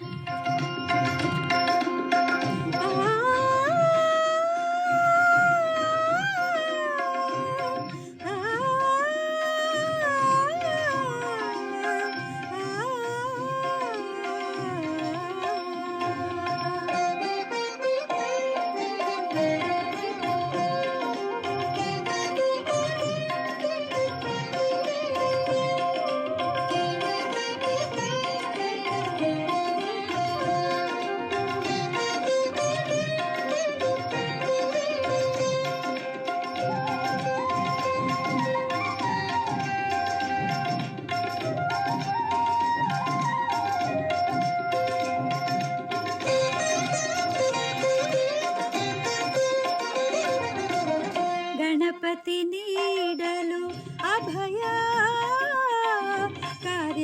ಗಣಪತಿ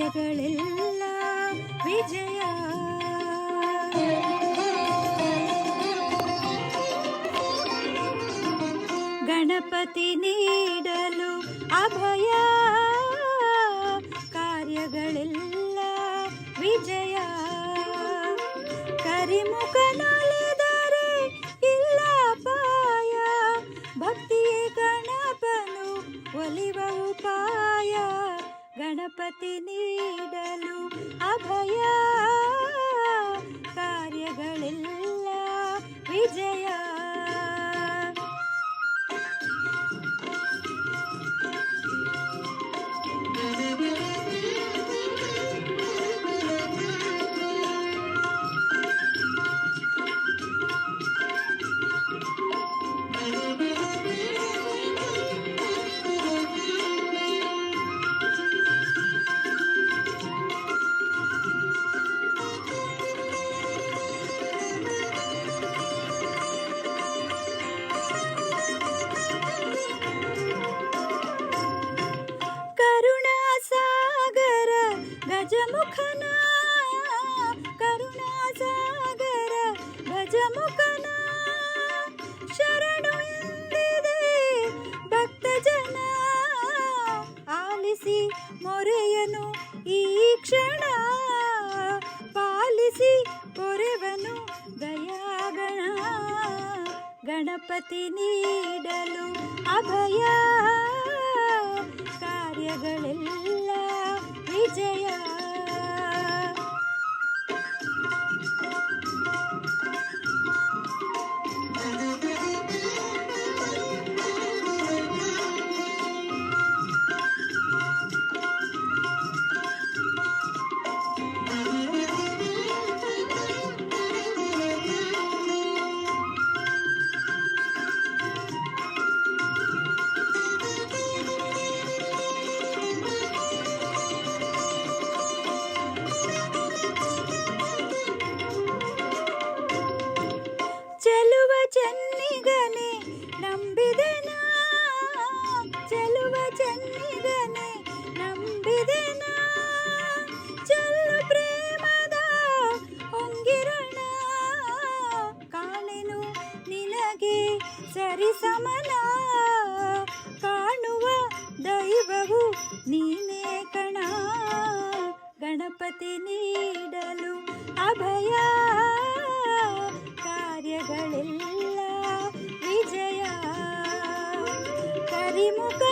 ಕಾರ್ಯಗಳೆಲ್ಲ ವಿಜಯ. ಗಣಪತಿ ನೀಡಲು ಅಭಯ. ಕಾರ್ಯಗಳೆಲ್ಲ ವಿಜಯ. ಕರಿಮುಖನೊಲಿದರೆ ಇಲ್ಲ ಪಾಯ ಭಕ್ತಿಯೇ ಗಣಪನು ಒಲಿವ ಗಣಪತಿ ನೀಡಲು ಅಭಯ ಗಜಮುಖನ ಕರುಣಾಸಾಗರ ಭಜಮುಖನ, ಶರಣು ಎಂದಿದೆ ಭಕ್ತ ಜನ. ಆಲಿಸಿ ಮೊರೆಯನು ಈ ಕ್ಷಣ, ಪಾಲಿಸಿ ಪೊರೆವನು ದಯಾಗಣ. ಗಣಪತಿ ನೀಡಲು ಅಭಯ ಸರಿಸಮನ ಕಾಣುವ ದೈವವು ನೀನೇ ಕಣ. ಗಣಪತಿ ನೀಡಲು ಅಭಯ ಕಾರ್ಯಗಳೆಲ್ಲ ವಿಜಯ. ಕರಿಮುಖನೊಲಿದರೆ